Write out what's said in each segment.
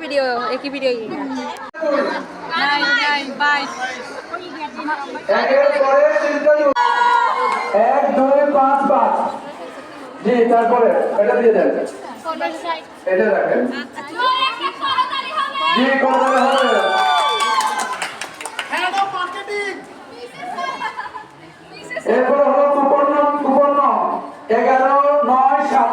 video ekip video ini. Nine nine bye. জি তারপরে এটা দিয়ে দেন। এটা রাখেন। জি করতে হবে। এরপরে হলো কুপন্ন কুপন্ন এগারো নয় সাত।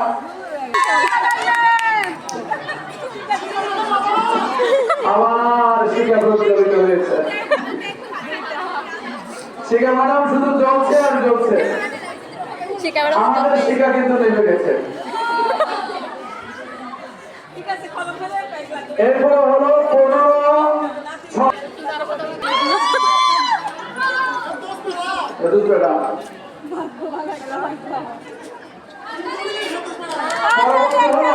আবার শিক্ষা প্রতিযোগিত হয়েছে। শিক্ষা ম্যাডাম? সে ক্যামেরা আমাদের শিক্ষা কিন্তু নেমে গেছে এরপরে হলো পনেরো পরবর্তী হলো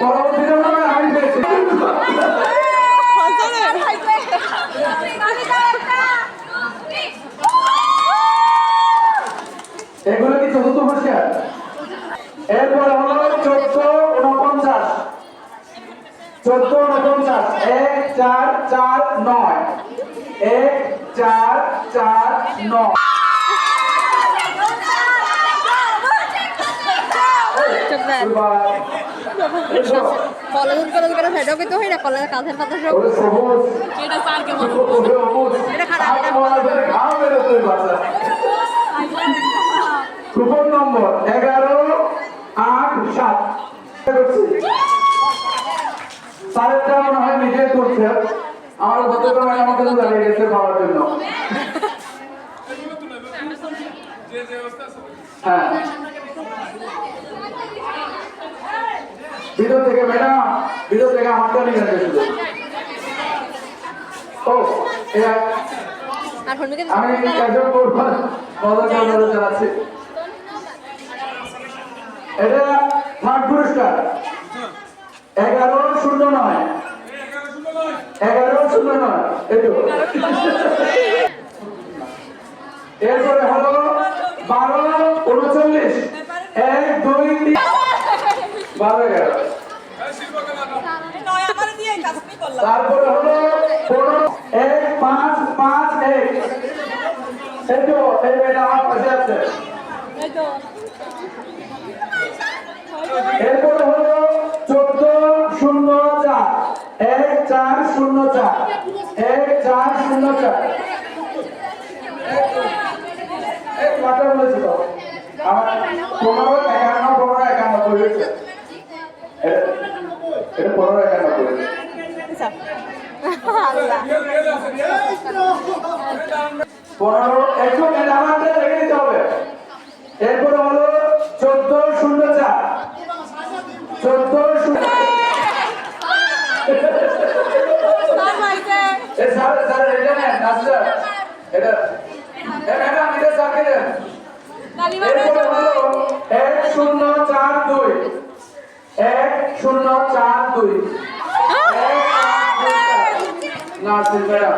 পরবর্তী হলো আমি পেয়েছি এগুলো কি চতুর্থ পুরস্কার এরপরে হলো চোদ্দ উনপঞ্চাশ চোদ্দ উনপঞ্চাশ এক চার চার নয়। এক চার চার নয়। কলেজ কলেজ করে ফেটো কিন্তু হয় না কলেজের কাঁধের পাতা সব এটা স্যারকে ওরে এটা খারাপ, কুপন নম্বর এগারো আট সাত। স্যারেরটা মনে হয় নিজে করছে। আমার ভদ্রক্রমে আমাকে তো দাঁড়িয়ে গেছে পাওয়ার জন্য। হ্যাঁ। ভিতর থেকে ম্যাডাম ভিতর থেকে আমারটা নিয়ে যাচ্ছে শুধু। ও আমি একজন করবার অনুরোধ জানাচ্ছি এটা থার্ড পুরস্কার। এগারো শূন্য নয়। এগারো শূন্য নয়। একটু এরপরে হলো বারো উনচল্লিশ। এক, দুই, তিন। বারো, এগারো। তারপরে হলো পনেরো, এক, পাঁচ পাঁচ, এক। এই এই মেয়েটা আমার পাশে আছে। এরপরে হলো চোদ্দ শূন্য চার। এক চার শূন্য চার। এক চার শূন্য চার। এক আমার পনেরো একান্ন পনেরো এটা- এটা পনেরো আমাদের রেখে দিতে হবে এরপরে হলো চোদ্দ শূন্য চার চোদ্দ শূন্য এ স্যার স্যার এটা নেন নাসির এটা এ ম্যাডাম এটা স্যারকে দেন। এরপরে হলো এক শূন্য চার দুই। এক শূন্য চার দুই। চার। নাসির ম্যাডাম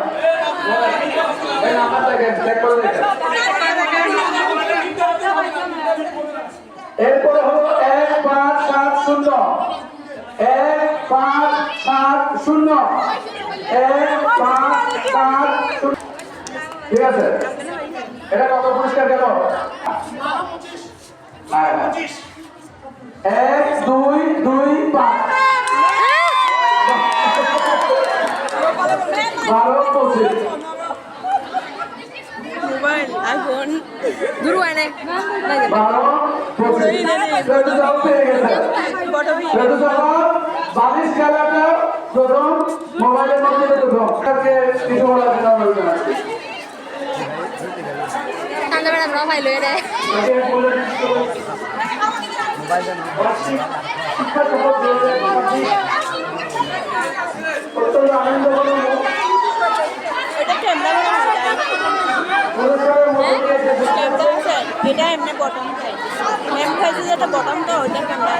এই নাম্বার দেখেন চেক করে দেখেন এরপরে হলো এক পাঁচ সাত শূন্য। এক পাঁচ সাত শূন্য। এক ঠিক আছে? এটা কত পুরস্কার গেল। এক দুই দুই পাঁচ। মোবাইল মোবাইলের মধ্যে প্রথম আজকে কিছু বলার জন্য অনুরোধ জানাচ্ছি ঠান্ডা ম্যাডাম রা ফাইল হয়ে দেয় তাকে বলে দিচ্ছি, বার্ষিক শিক্ষা শপথ দুই হাজার পঁচিশ অত্যন্ত আনন্দপ্রদ এটা ক্যামেরা পুরস্কারের মধ্যে দিয়ে এসেছে ক্যামেরা রে এটা এমনি বটম খাই ম্যাম খাইছে যেটা বটমটা ওইটা ক্যামেরা